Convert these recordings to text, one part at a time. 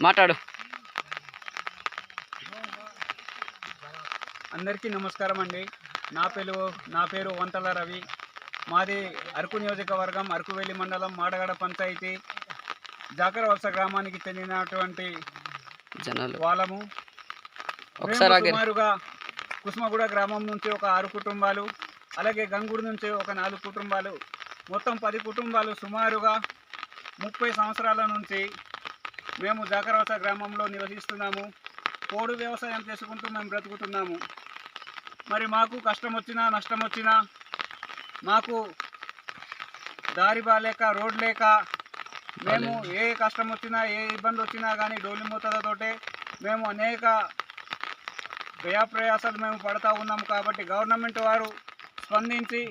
మాట్లాడు. అందరికీ నమస్కారం అండి. నా పేరు నా పేరు వంతల రవి. మాది అరకు నియోజకవర్గం అరకువెల్లి మండలం మాడగడ పంచాయతీ. జాకరవలస గ్రామానికి చెందినటువంటి జనాలు. వాళ్ళము. సుమారుగా కుసుమగూడ గ్రామం నుంచి ఒక ఆరు కుటుంబాలు అలాగే గంగూడు నుంచి ఒక నాలుగు కుటుంబాలు. మొత్తం పది కుటుంబాలు సుమారుగా ముప్పై సంవత్సరాల నుంచి మేము జాకరవస గ్రామంలో నివసిస్తున్నాము. పోడు వ్యవసాయం చేసుకుంటూ మేము బ్రతుకుతున్నాము. మరి మాకు కష్టం వచ్చినా నష్టం వచ్చినా మాకు దారి బాలేక రోడ్ లేక మేము ఏ కష్టం వచ్చినా ఏ ఇబ్బంది వచ్చినా కానీ డోలి మూతలతోటే మేము అనేక వ్యయప్రయాసాలు మేము పడతా ఉన్నాము కాబట్టి గవర్నమెంట్ వారు స్పందించి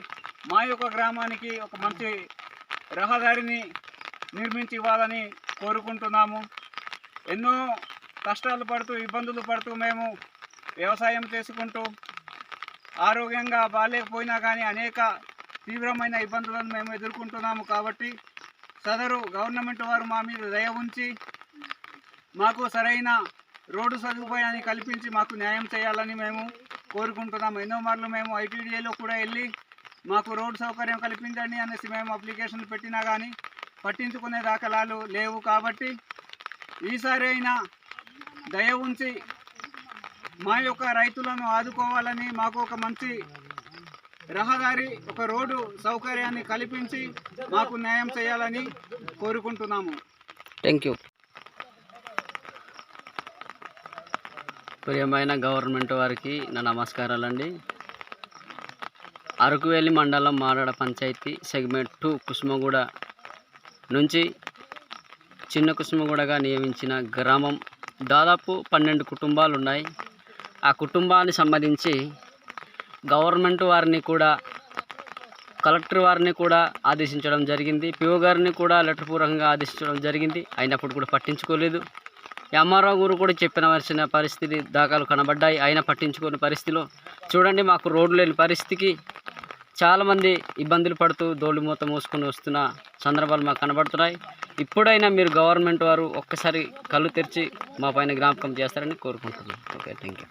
మా యొక్క గ్రామానికి ఒక మంచి రహదారిని నిర్మించి ఇవ్వాలని కోరుకుంటున్నాము. ఎన్నో కష్టాలు పడుతూ ఇబ్బందులు పడుతూ మేము వ్యవసాయం చేసుకుంటూ ఆరోగ్యంగా బాగాలేకపోయినా కానీ అనేక తీవ్రమైన ఇబ్బందులను మేము ఎదుర్కొంటున్నాము కాబట్టి సదరు గవర్నమెంట్ వారు మా మీద దయ ఉంచి మాకు సరైన రోడ్డు సదుపాయాన్ని కల్పించి మాకు న్యాయం చేయాలని మేము కోరుకుంటున్నాము. ఎన్నో మార్లు మేము ఐటీడీఏలో కూడా వెళ్ళి మాకు రోడ్డు సౌకర్యం కల్పించండి అనేసి మేము అప్లికేషన్ పెట్టినా కానీ పట్టించుకునే దాఖలాలు లేవు కాబట్టి ఈసారి అయినా దయ ఉంచి మా యొక్క రైతులను ఆదుకోవాలని మాకు ఒక మంచి రహదారి ఒక రోడ్డు సౌకర్యాన్ని కల్పించి మాకు న్యాయం చేయాలని కోరుకుంటున్నాము. థ్యాంక్ యూ ప్రియమైన గవర్నమెంట్ వారికి నా నమస్కారాలండి. అరకువేలి మండలం మారడ పంచాయతీ సెగ్మెంట్ టూ కుసుమగూడ నుంచి చిన్న కుసుమగూడగా నియమించిన గ్రామం. దాదాపు పన్నెండు కుటుంబాలు ఉన్నాయి ఆ కుటుంబానికి సంబంధించి గవర్నమెంట్ వారిని కూడా కలెక్టర్ వారిని కూడా ఆదేశించడం జరిగింది. పిఓ గారిని కూడా లెటర్ పూర్వకంగా ఆదేశించడం జరిగింది. అయినప్పుడు కూడా పట్టించుకోలేదు. ఎంఆర్ఓ గారు కూడా చెప్పిన వలసిన పరిస్థితి దాఖలు కనబడ్డాయి. అయినా పట్టించుకోని పరిస్థితిలో చూడండి మాకు రోడ్లు లేని పరిస్థితికి చాలామంది ఇబ్బందులు పడుతూ దోళ్ళు మూత మోసుకొని వస్తున్న సందర్భాలు మాకు కనబడుతున్నాయి. ఇప్పుడైనా మీరు గవర్నమెంట్ వారు ఒక్కసారి కళ్ళు తెరిచి మా పైన జ్ఞాపకం చేస్తారని కోరుకుంటున్నాను ఓకే థ్యాంక్ యూ